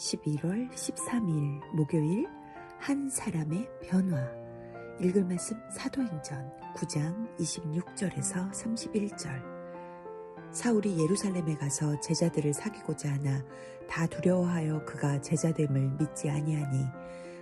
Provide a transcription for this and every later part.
11월 13일 목요일 한 사람의 변화. 읽을 말씀 사도행전 9장 26절에서 31절. 사울이 예루살렘에 가서 제자들을 사귀고자 하나 다 두려워하여 그가 제자됨을 믿지 아니하니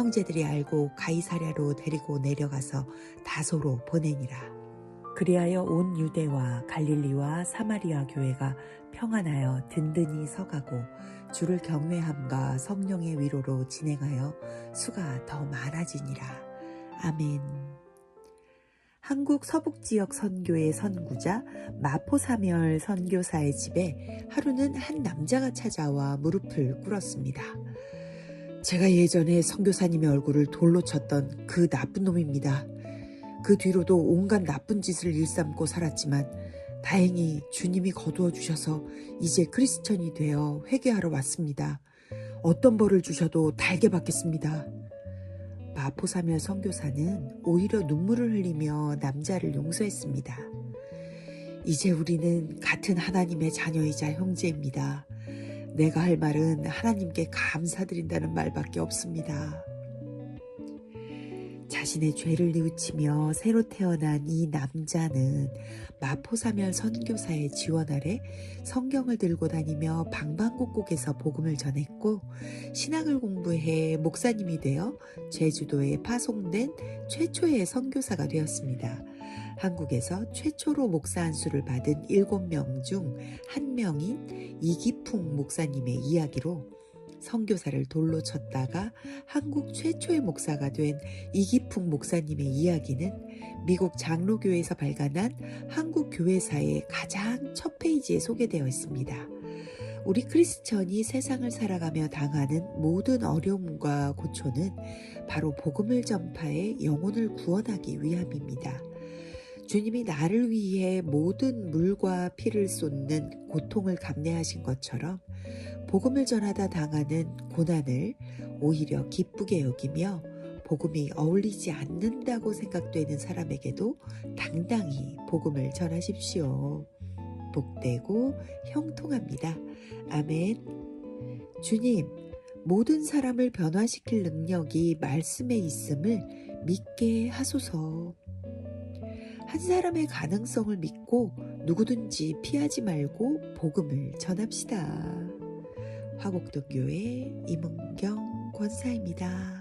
형제들이 알고 가이사랴로 데리고 내려가서 다소로 보내니라. 그리하여 온 유대와 갈릴리와 사마리아 교회가 평안하여 든든히 서가고 주를 경외함과 성령의 위로로 진행하여 수가 더 많아지니라. 아멘. 한국 서북지역 선교의 선구자 마포사멸 선교사의 집에 하루는 한 남자가 찾아와 무릎을 꿇었습니다. 제가 예전에 선교사님의 얼굴을 돌로 쳤던 그 나쁜 놈입니다. 그 뒤로도 온갖 나쁜 짓을 일삼고 살았지만 다행히 주님이 거두어 주셔서 이제 크리스천이 되어 회개하러 왔습니다. 어떤 벌을 주셔도 달게 받겠습니다. 마포사멸 선교사는 오히려 눈물을 흘리며 남자를 용서했습니다. 이제 우리는 같은 하나님의 자녀이자 형제입니다. 내가 할 말은 하나님께 감사드린다는 말밖에 없습니다. 자신의 죄를 뉘우치며 새로 태어난 이 남자는 마포사멸 선교사의 지원 아래 성경을 들고 다니며 방방곡곡에서 복음을 전했고 신학을 공부해 목사님이 되어 제주도에 파송된 최초의 선교사가 되었습니다. 한국에서 최초로 목사 안수를 받은 7명 중 한 명인 이기풍 목사님의 이야기로 선교사를 돌로 쳤다가 한국 최초의 목사가 된 이기풍 목사님의 이야기는 미국 장로교회에서 발간한 한국 교회사의 가장 첫 페이지에 소개되어 있습니다. 우리 크리스천이 세상을 살아가며 당하는 모든 어려움과 고초는 바로 복음을 전파해 영혼을 구원하기 위함입니다. 주님이 나를 위해 모든 물과 피를 쏟는 고통을 감내하신 것처럼 복음을 전하다 당하는 고난을 오히려 기쁘게 여기며 복음이 어울리지 않는다고 생각되는 사람에게도 당당히 복음을 전하십시오. 복되고 형통합니다. 아멘. 주님, 모든 사람을 변화시킬 능력이 말씀에 있음을 믿게 하소서. 한 사람의 가능성을 믿고 누구든지 피하지 말고 복음을 전합시다. 화곡동교회 임은경 권사입니다.